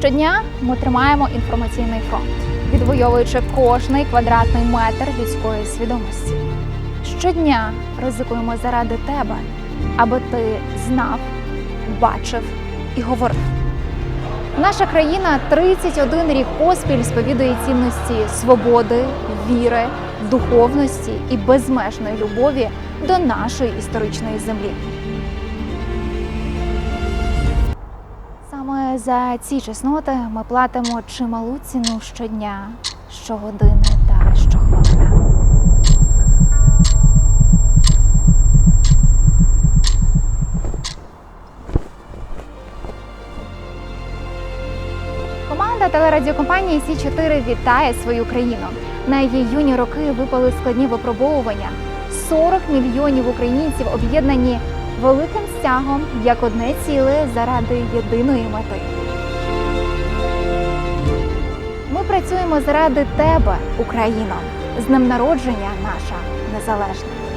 Щодня ми тримаємо інформаційний фронт, відвоюючи кожний квадратний метр людської свідомості. Щодня ризикуємо заради тебе, аби ти знав, бачив і говорив. Наша країна 31 рік поспіль сповідує цінності свободи, віри, духовності і безмежної любові до нашої історичної землі. За ці чесноти ми платимо чималу ціну щодня, щогодини та щохвилини. Команда телерадіокомпанії Сі 4 вітає свою країну. На її юні роки випали складні випробовування. 40 мільйонів українців об'єднані великим стягом як одне ціле заради єдиної мети. Ми працюємо заради тебе, Україно. З ним народження, наша незалежна.